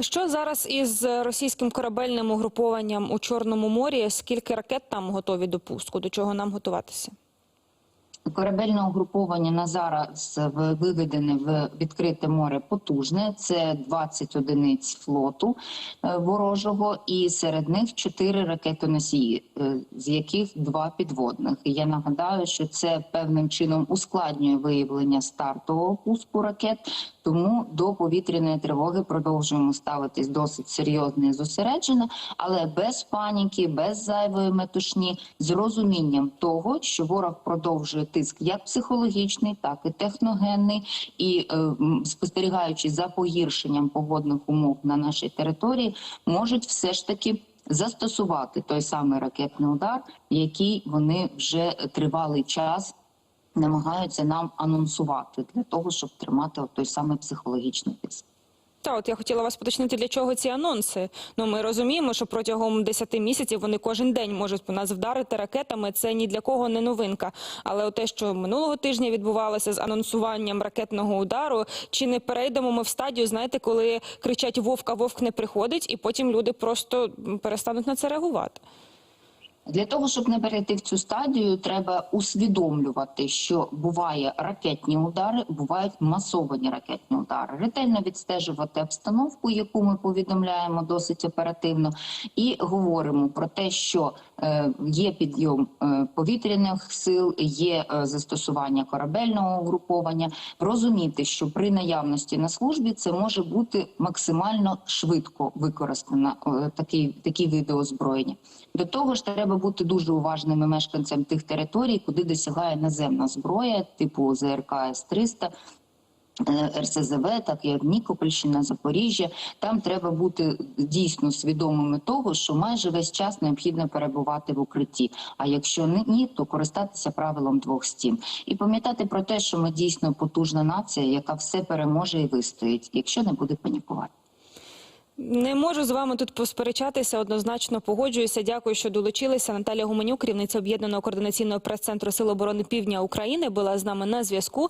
Що зараз із російським корабельним угрупованням у Чорному морі? Скільки ракет там готові до пуску? До чого нам готуватися? Корабельне угруповання на зараз виведене в відкрите море потужне. Це 20 одиниць флоту е, ворожого, і серед них 4 ракетоносії, е, з яких два підводних. І я нагадаю, що це певним чином ускладнює виявлення стартового пуску ракет. Тому до повітряної тривоги продовжуємо ставитись досить серйозно і зосереджено, але без паніки, без зайвої метушні, з розумінням того, що ворог продовжує тиск як психологічний, так і техногенний, і е, спостерігаючи за погіршенням погодних умов на нашій території, можуть все ж таки. Застосувати той самий ракетний удар, який вони вже тривалий час намагаються нам анонсувати для того, щоб тримати той самий психологічний тиск. Та от я хотіла вас поточнити, для чого ці анонси. Ну ми розуміємо, що протягом 10 місяців вони кожен день можуть по нас вдарити ракетами. Це ні для кого не новинка. Але те, що минулого тижня відбувалося з анонсуванням ракетного удару, чи не перейдемо ми в стадію, знаєте, коли кричать Вовка, вовк не приходить, і потім люди просто перестануть на це реагувати. Для того щоб не перейти в цю стадію, треба усвідомлювати, що буває ракетні удари, бувають масовані ракетні удари. Ретельно відстежувати обстановку, яку ми повідомляємо досить оперативно, і говоримо про те, що е, є підйом е, повітряних сил, є е, застосування корабельного угруповання. Розуміти, що при наявності на службі це може бути максимально швидко використано такий такі види озброєння. До того ж, треба бути дуже уважними мешканцям тих територій, куди досягає наземна зброя, типу ЗРК С-300, е, РСЗВ, так як Нікопольщина, Запоріжжя. Там треба бути дійсно свідомими того, що майже весь час необхідно перебувати в укритті. А якщо ні, то користатися правилом двох стін. І пам'ятати про те, що ми дійсно потужна нація, яка все переможе і вистоїть, якщо не буде панікувати. Не можу з вами тут посперечатися. Однозначно погоджуюся. Дякую, що долучилися. Наталія Гуменюк, керівниця об'єднаного координаційного прес-центру Сил оборони Півдня України, була з нами на зв'язку.